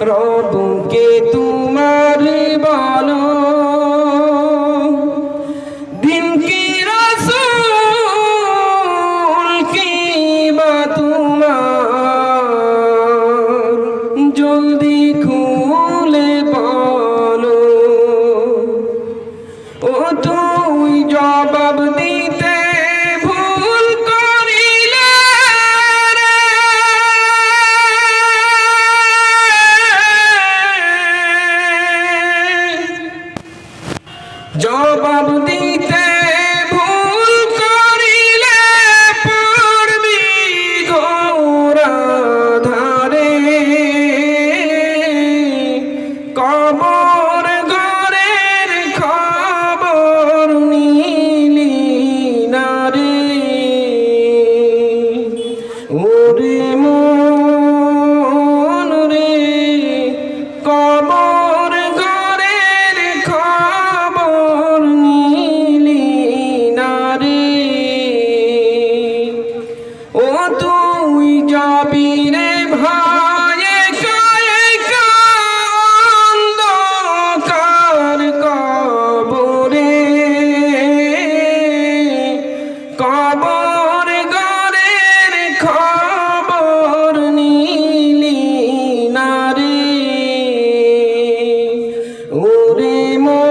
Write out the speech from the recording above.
রবকে তোমার বলো। দিন কি রসুল কি বা তোমার? জলদি খুলে বলো। ও তুই জবাব দিতে জবাব দিতে ওরে